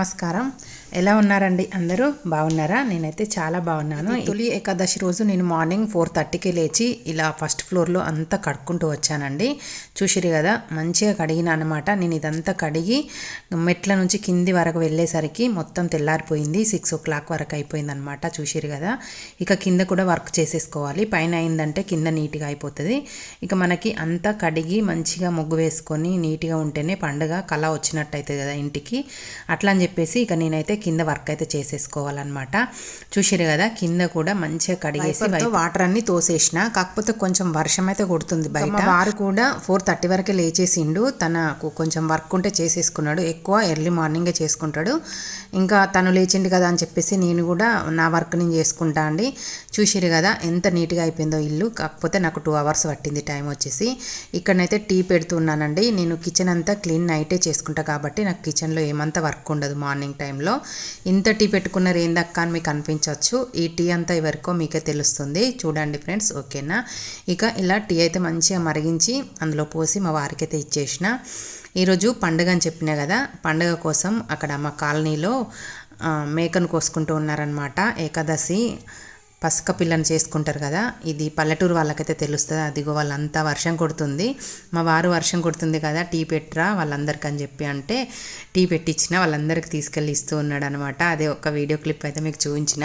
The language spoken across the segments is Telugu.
నమస్కారం ఎలా ఉన్నారండి? అందరూ బాగున్నారా? నేనైతే చాలా బాగున్నాను. తొలి ఏకాదశి రోజు నేను మార్నింగ్ ఫోర్ థర్టీకి లేచి ఇలా ఫస్ట్ ఫ్లోర్లో అంతా కడుక్కుంటూ వచ్చానండి. చూసిరు కదా మంచిగా కడిగిన అనమాట నేను ఇదంతా కడిగి మెట్ల నుంచి కింది వరకు వెళ్ళేసరికి మొత్తం తెల్లారిపోయింది. సిక్స్ ఓ క్లాక్ వరకు అయిపోయింది అనమాట చూసిరు కదా ఇక కింద కూడా వర్క్ చేసేసుకోవాలి. పైన అయిందంటే కింద నీట్గా అయిపోతుంది. ఇక మనకి అంతా కడిగి మంచిగా ముగ్గు వేసుకొని నీట్గా ఉంటేనే పండుగ కళ వచ్చినట్టు అవుతుంది కదా ఇంటికి. అట్లా అని చెప్పేసి ఇక నేనైతే కింద వర్క్ అయితే చేసేసుకోవాలన్నమాట. చూసిరు కదా కింద కూడా మంచిగా కడిగేసి వాటర్ అన్ని తోసేసిన కాకపోతే కొంచెం వర్షం అయితే కొడుతుంది బయట. వారు కూడా ఫోర్ థర్టీ వరకే లేచేసిండు. తనకు కొంచెం వర్క్ ఉంటే చేసేసుకున్నాడు. ఎక్కువ ఎర్లీ మార్నింగే చేసుకుంటాడు. ఇంకా తను లేచిండు కదా అని చెప్పేసి నేను కూడా నా వర్క్ నేను చేసుకుంటా అండి. చూసిరు కదా ఎంత నీట్గా అయిపోయిందో ఇల్లు. కాకపోతే నాకు టూ అవర్స్ పట్టింది టైం వచ్చేసి. ఇక్కడనైతే టీ పెడుతున్నానండి. నేను కిచెన్ అంతా క్లీన్ నైటే చేసుకుంటా కాబట్టి నాకు కిచెన్లో ఏమంత వర్క్ ఉండదు మార్నింగ్ టైంలో ఇంత టీ పెట్టుకున్నారు ఏందక్క అని మీకు అనిపించవచ్చు ఈ టీ అంతా ఎవరికో మీకే తెలుస్తుంది. చూడండి ఫ్రెండ్స్ ఓకేనా? ఇక ఇలా టీ అయితే మంచిగా మరిగించి అందులో పోసి మా వారికి అయితే ఇచ్చేసిన. ఈరోజు పండుగ అని చెప్పినా కదా పండుగ కోసం అక్కడ మా కాలనీలో మేకను కోసుకుంటూ ఉన్నారనమాట ఏకాదశి. పసక పిల్లని చేసుకుంటారు కదా ఇది పల్లెటూరు వాళ్ళకైతే తెలుస్తుంది. అదిగో వాళ్ళంతా వర్షం కొడుతుంది. మా వారు వర్షం కొడుతుంది కదా టీ పెట్టరా వాళ్ళందరికీ అని చెప్పి అంటే టీ పెట్టించిన వాళ్ళందరికీ తీసుకెళ్ళి ఇస్తూ ఉన్నాడు అనమాట అదే ఒక వీడియో క్లిప్ అయితే మీకు చూపించిన.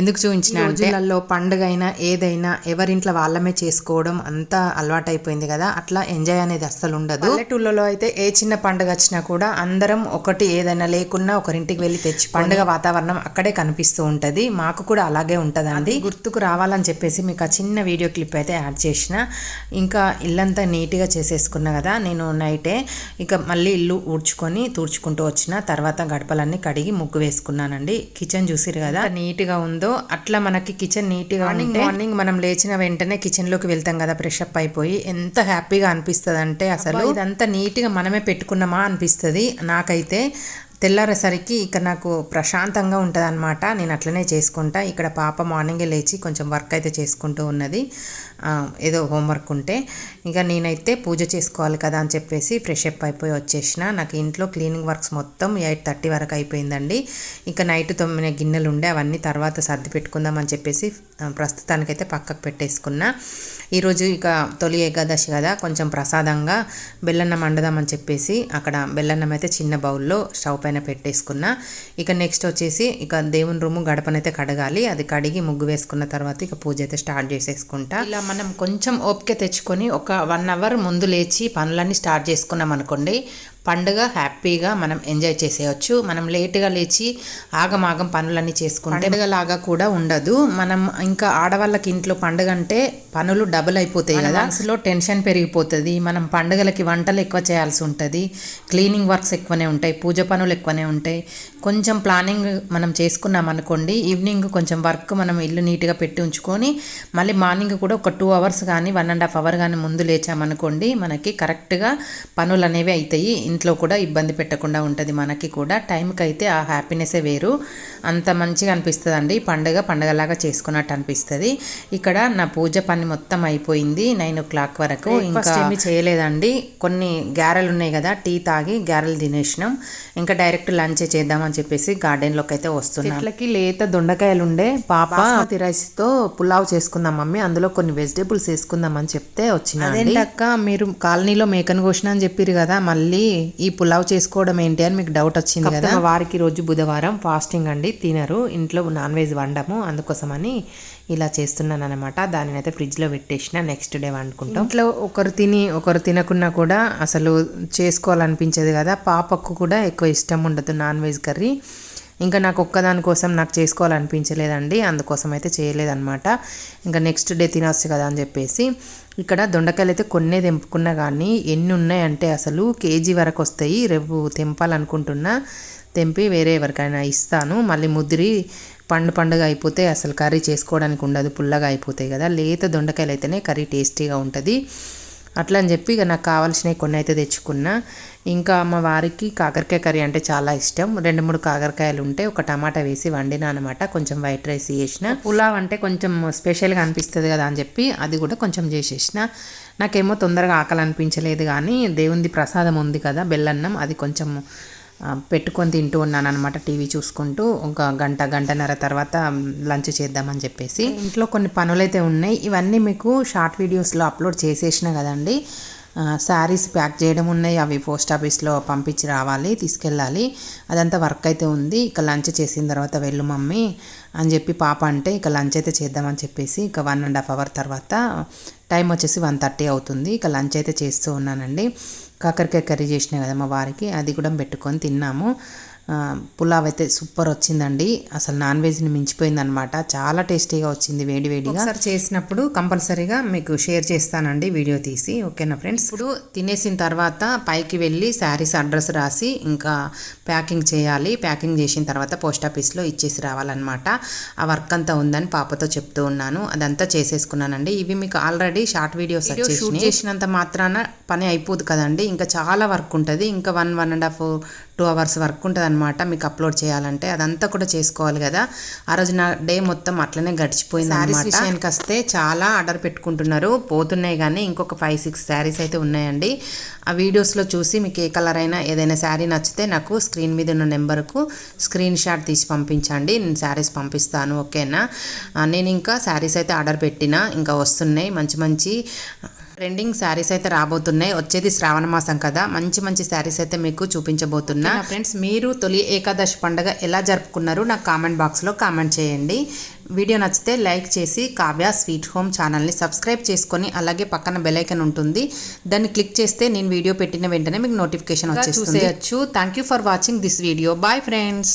ఎందుకు చూపించిన అంటే పండుగ అయినా ఏదైనా ఎవరింట్లో వాళ్ళమే చేసుకోవడం అంతా అలవాటు అయిపోయింది కదా అట్లా ఎంజాయ్ అనేది అస్సలు ఉండదు. పల్లెటూళ్ళలో అయితే ఏ చిన్న పండుగ వచ్చినా కూడా అందరం ఒకటి ఏదైనా లేకున్నా ఒకరింటికి వెళ్ళి తెచ్చి పండుగ వాతావరణం అక్కడే కనిపిస్తూ ఉంటుంది. మాకు కూడా అలాగే ఉంటుందండి. అది గుర్తుకు రావాలని చెప్పేసి మీకు ఆ చిన్న వీడియో క్లిప్ అయితే యాడ్ చేసిన. ఇంకా ఇల్లంతా నీట్గా చేసేసుకున్నా కదా నేను నైటే ఇక మళ్ళీ ఇల్లు ఊడ్చుకొని తూడ్చుకుంటూ వచ్చిన తర్వాత గడపలన్నీ కడిగి ముగ్గు వేసుకున్నానండి. కిచెన్ చూసిరు కదా. నీట్గా ఉందో అట్లా మనకి కిచెన్ నీట్గా మార్నింగ్ మార్నింగ్ మనం లేచిన వెంటనే కిచెన్లోకి వెళ్తాం కదా ఫ్రెష్ అప్ అయిపోయి ఎంత హ్యాపీగా అనిపిస్తుంది అంటే అసలు. ఇదంతా నీట్గా మనమే పెట్టుకున్నామా అనిపిస్తుంది. నాకైతే తెల్లారేసరికి ఇక నాకు ప్రశాంతంగా ఉంటుంది అనమాట నేను అట్లనే చేసుకుంటా. ఇక్కడ పాప మార్నింగే లేచి కొంచెం వర్క్ అయితే చేసుకుంటూ ఉన్నది. ఏదో హోంవర్క్ ఉంటే. ఇంకా నేనైతే పూజ చేసుకోవాలి కదా అని చెప్పేసి ఫ్రెష్ అప్ అయిపోయి వచ్చేసిన. నాకు ఇంట్లో క్లీనింగ్ వర్క్స్ మొత్తం ఎయిట్ థర్టీ వరకు అయిపోయిందండి. ఇంకా నైట్ తొమ్మిది గిన్నెలు ఉండే అవన్నీ తర్వాత సర్ది పెట్టుకుందామని చెప్పేసి ప్రస్తుతానికైతే పక్కకు పెట్టేసుకున్నా. ఈరోజు ఇక తొలి ఏకాదశి కదా. కొంచెం ప్రసాదంగా బెల్లన్నం వండుదామని చెప్పేసి అక్కడ బెల్లన్నం అయితే చిన్న బౌల్లో స్టవ్ పైన పెట్టేసుకున్న. ఇక నెక్స్ట్ వచ్చేసి ఇక దేవుని రూము గడపనైతే కడగాలి. అది కడిగి ముగ్గు వేసుకున్న తర్వాత ఇక పూజ అయితే స్టార్ట్ చేసేసుకుంటా. ఇలా మనం కొంచెం ఓపిక తెచ్చుకొని ఒక వన్ అవర్ ముందు లేచి పనులన్నీ స్టార్ట్ చేసుకున్నాం అనుకోండి పండుగ హ్యాపీగా మనం ఎంజాయ్ చేసేయచ్చు. మనం లేటుగా లేచి ఆగమాగం పనులన్నీ చేసుకుంటే లాగా కూడా ఉండదు. మనం ఇంకా ఆడవాళ్ళకి ఇంట్లో పండుగ అంటే పనులు డబుల్ అయిపోతాయి కదా. మనసులో టెన్షన్ పెరిగిపోతుంది. మనం పండుగలకి వంటలు ఎక్కువ చేయాల్సి ఉంటుంది. క్లీనింగ్ వర్క్స్ ఎక్కువనే ఉంటాయి. పూజ పనులు ఎక్కువనే ఉంటాయి. కొంచెం ప్లానింగ్ మనం చేసుకున్నాం అనుకోండి ఈవినింగ్ కొంచెం వర్క్ మనం ఇల్లు నీట్గా పెట్టి ఉంచుకొని మళ్ళీ మార్నింగ్ కూడా ఒక టూ అవర్స్ కానీ వన్ అండ్ హాఫ్ అవర్ కానీ ముందు లేచామనుకోండి మనకి కరెక్ట్గా పనులు అనేవి అవుతాయి ఇంట్లో కూడా ఇబ్బంది పెట్టకుండా ఉంటుంది మనకి కూడా. టైంకి అయితే ఆ హ్యాపీనెస్సే వేరు. అంత మంచిగా అనిపిస్తుంది అండి పండుగ పండుగలాగా చేసుకున్నట్టు అనిపిస్తుంది. ఇక్కడ నా పూజ పని మొత్తం అయిపోయింది నైన్ ఓ క్లాక్ వరకు. ఇంకా ఏమి చేయలేదండి. కొన్ని గ్యారెలు ఉన్నాయి కదా టీ తాగి గ్యారెలు తినేసినాం. ఇంకా డైరెక్ట్ లంచ్ చేద్దామని చెప్పేసి గార్డెన్లోకి అయితే వస్తున్నాం. ఇట్లకి లేత దొండకాయలు ఉండే పాప రైస్తో పులావ్ చేసుకుందాం మమ్మీ. అందులో కొన్ని వెజిటేబుల్స్ వేసుకుందామని చెప్తే వచ్చిన అదేంటక్క మీరు కాలనీలో మేకను కోసిన అని చెప్పారు కదా మళ్ళీ ఈ పులావ్ చేసుకోవడం ఏంటి అని మీకు డౌట్ వచ్చింది కదా? వారికి రోజు బుధవారం ఫాస్టింగ్ అండి. తినరు. ఇంట్లో నాన్ వెజ్ వండము. అందుకోసమని ఇలా చేస్తున్నాను అనమాట దానిని అయితే ఫ్రిడ్జ్లో పెట్టేసిన. నెక్స్ట్ డే వండుకుంటాం. ఇంట్లో ఒకరు తిని ఒకరు తినకున్నా కూడా అసలు చేసుకోవాలనిపించదు కదా. పాపకు కూడా ఎక్కువ ఇష్టం ఉండదు నాన్ వెజ్ కర్రీ ఇంకా నాకు ఒక్కదాని కోసం నాకు చేసుకోవాలనిపించలేదండి. అందుకోసం అయితే చేయలేదన్నమాట. ఇంకా నెక్స్ట్ డే తినొచ్చు కదా అని చెప్పేసి. ఇక్కడ దొండకాయలు అయితే కొన్నే తెంపుకున్నా కానీ ఎన్ని ఉన్నాయంటే అసలు కేజీ వరకు వస్తాయి. రేపు తెంపాలనుకుంటున్నా తెంపి వేరే ఎవరికైనా ఇస్తాను. మళ్ళీ ముదిరి పండు పండుగ అయిపోతే అసలు కర్రీ చేసుకోవడానికి ఉండదు. పుల్లగా అయిపోతాయి కదా. లేత దొండకాయలు అయితేనే కర్రీ టేస్టీగా ఉంటుంది. అట్లా అని చెప్పి ఇక నాకు కావాల్సినవి కొన్ని అయితే తెచ్చుకున్నా. ఇంకా మా వారికి కాకరకాయ కర్రీ అంటే చాలా ఇష్టం. రెండు మూడు కాకరకాయలు ఉంటే ఒక టమాటా వేసి వండినా అనమాట కొంచెం వైట్ రైస్ చేసిన. పులావ్ అంటే కొంచెం స్పెషల్గా అనిపిస్తుంది కదా అని చెప్పి అది కూడా కొంచెం చేసేసిన. నాకేమో తొందరగా ఆకలి అనిపించలేదు కానీ దేవుంది ప్రసాదం ఉంది కదా బెల్లన్నం అది కొంచెం పెట్టుకొని తింటూ ఉన్నాను అనమాట టీవీ చూసుకుంటూ. ఒక గంట గంటన్నర తర్వాత లంచ్ చేద్దామని చెప్పేసి. ఇంట్లో కొన్ని పనులైతే ఉన్నాయి. ఇవన్నీ మీకు షార్ట్ వీడియోస్లో అప్లోడ్ చేసేసిన కదండి. శారీస్ ప్యాక్ చేయడం ఉన్నాయి. అవి పోస్ట్ ఆఫీస్లో పంపించి రావాలి తీసుకెళ్ళాలి. అదంతా వర్క్ అయితే ఉంది. ఇక లంచ్ చేసిన తర్వాత వెళ్ళు మమ్మీ అని చెప్పి పాప అంటే ఇక లంచ్ అయితే చేద్దామని చెప్పేసి ఇక వన్ అండ్ హాఫ్ అవర్ తర్వాత టైం వచ్చేసి వన్ థర్టీ అవుతుంది. ఇక లంచ్ అయితే చేస్తూ ఉన్నానండి. కాకరకాయ కర్రీ చేసిన కదా మా వారికి అది కూడా పెట్టుకొని తిన్నాము. పులావ్ అయితే సూపర్ వచ్చిందండి. అసలు నాన్ వెజ్ని మించిపోయిందనమాట చాలా టేస్టీగా వచ్చింది వేడి వేడిగా. ఒకసారి చేసినప్పుడు కంపల్సరీగా మీకు షేర్ చేస్తానండి వీడియో తీసి. ఓకేనా ఫ్రెండ్స్? ఇప్పుడు తినేసిన తర్వాత పైకి వెళ్ళి శారీస్ అడ్రస్ రాసి ఇంకా ప్యాకింగ్ చేయాలి. ప్యాకింగ్ చేసిన తర్వాత పోస్ట్ ఆఫీస్లో ఇచ్చేసి రావాలన్నమాట. ఆ వర్క్ అంతా ఉందని పాపతో చెప్తూ ఉన్నాను. అదంతా చేసేసుకున్నానండి. ఇవి మీకు ఆల్రెడీ షార్ట్ వీడియోస్ షూట్ చేసినంత మాత్రాన పని అయిపోదు కదండి. ఇంకా చాలా వర్క్ ఉంటుంది. ఇంకా one one and half two hours work ఉంటుంది అనమాట మీకు అప్లోడ్ చేయాలంటే అదంతా కూడా చేసుకోవాలి కదా. ఆ రోజు నా డే మొత్తం అట్లనే గడిచిపోయింది శారీస్ విషయానికి వస్తే చాలా ఆర్డర్ పెట్టుకుంటున్నారు. పోతున్నాయి కానీ ఇంకొక ఫైవ్ సిక్స్ శారీస్ అయితే ఉన్నాయండి. ఆ వీడియోస్లో చూసి మీకు ఏ కలర్ అయినా ఏదైనా శారీ నచ్చితే నాకు స్క్రీన్ మీద ఉన్న నెంబర్కు స్క్రీన్ షాట్ తీసి పంపించండి. నేను శారీస్ పంపిస్తాను. ఓకేనా? నేను ఇంకా శారీస్ అయితే ఆర్డర్ పెట్టిన ఇంకా వస్తున్నాయి. మంచి మంచి ట్రెండింగ్ శారీస్ అయితే రాబోతున్నాయి. వచ్చేది శ్రావణ మాసం కదా. మంచి మంచి శారీస్ అయితే మీకు చూపించబోతున్నా. ఫ్రెండ్స్? మీరు తొలి ఏకాదశి పండుగ ఎలా జరుపుకున్నారు నాకు కామెంట్ బాక్స్లో కామెంట్ చేయండి. వీడియో నచ్చితే లైక్ చేసి కావ్య స్వీట్ హోమ్ ఛానల్ని సబ్స్క్రైబ్ చేసుకొని అలాగే పక్కన బెల్ ఐకన్ ఉంటుంది. దాన్ని క్లిక్ చేస్తే నేను వీడియో పెట్టిన వెంటనే మీకు నోటిఫికేషన్ వచ్చేస్తుంది. Thank you for watching this video bye friends